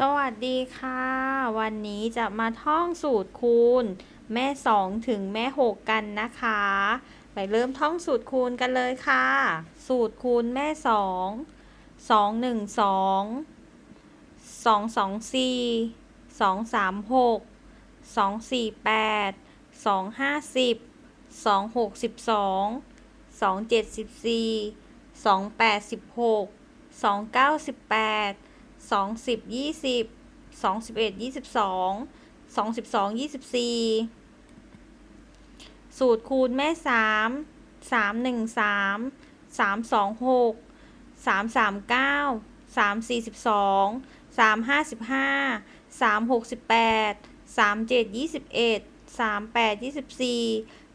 สวัสดีค่ะ วันนี้จะมาท่องสูตรคูณ แม่สองถึงแม่หกกันนะคะ ไปเริ่มท่องสูตรคูณกันเลยค่ะ สูตรคูณแม่สองสองหนึ่งสองสองสองสี่สองสามหกสอง สองสิบยี่สิบสองสิบเอ็ดยี่สิบสองสองสิบสองยี่สิบสี่สูตรคูณแม่สามสามหนึ่งสามสามสองหกสามสามเก้าสามสี่สิบสองสามห้าสิบห้าสามหกสิบแปดสามเจ็ดยี่สิบเอ็ดสามแปดยี่สิบสี่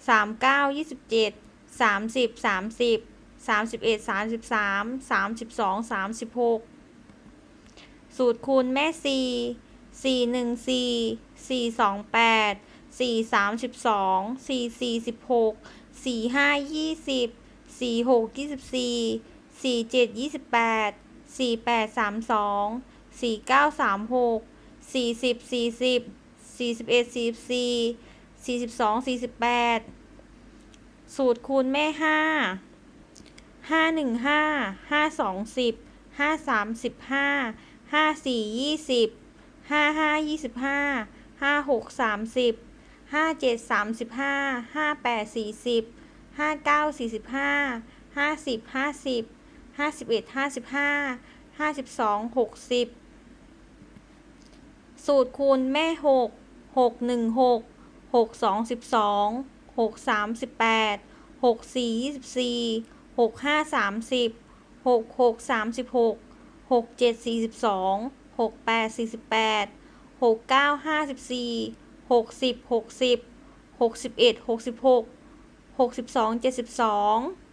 สามเก้ายี่สิบเจ็ดสามสิบสามสิบสามสิบเอ็ดสามสิบสามสามสิบสองสามสิบหก สูตรคูณแม่สี่สี่หนึ่งสี่สี่สองแปดสี่สามสิบสองสี่สี่สิบหกสี่ห้ายี่สิบสี่หกยี่สิบสี่สี่เจ็ดยี่สิบแปดสี่แปดสามสองสี่เก้าสามหกสี่สิบสี่สิบสี่สิบเอ็ดสี่สิบสี่สี่สิบสองสี่สิบแปดสูตรคูณแม่ห้าห้าหนึ่งห้าห้าสองสิบห้าสามสิบห้า ห้าสี่ยี่สิบห้าห้ายี่สิบห้าห้าหกสามสิบห้าเจ็ดสามสิบห้าห้าแปดสี่สิบห้าเก้าสี่สิบห้าห้าสิบห้าสิบห้าสิบเอ็ดห้าสิบห้าห้าสิบสองหกสิบสูตรคูณแม่หกหกหนึ่งหกหกสองสิบสองหกสามสิบแปดหกสี่ยี่สิบสี่หกห้าสามสิบหกหกสามสิบหก 6 7 42 6 8 48 6 9 54 60 60 61 66 62 72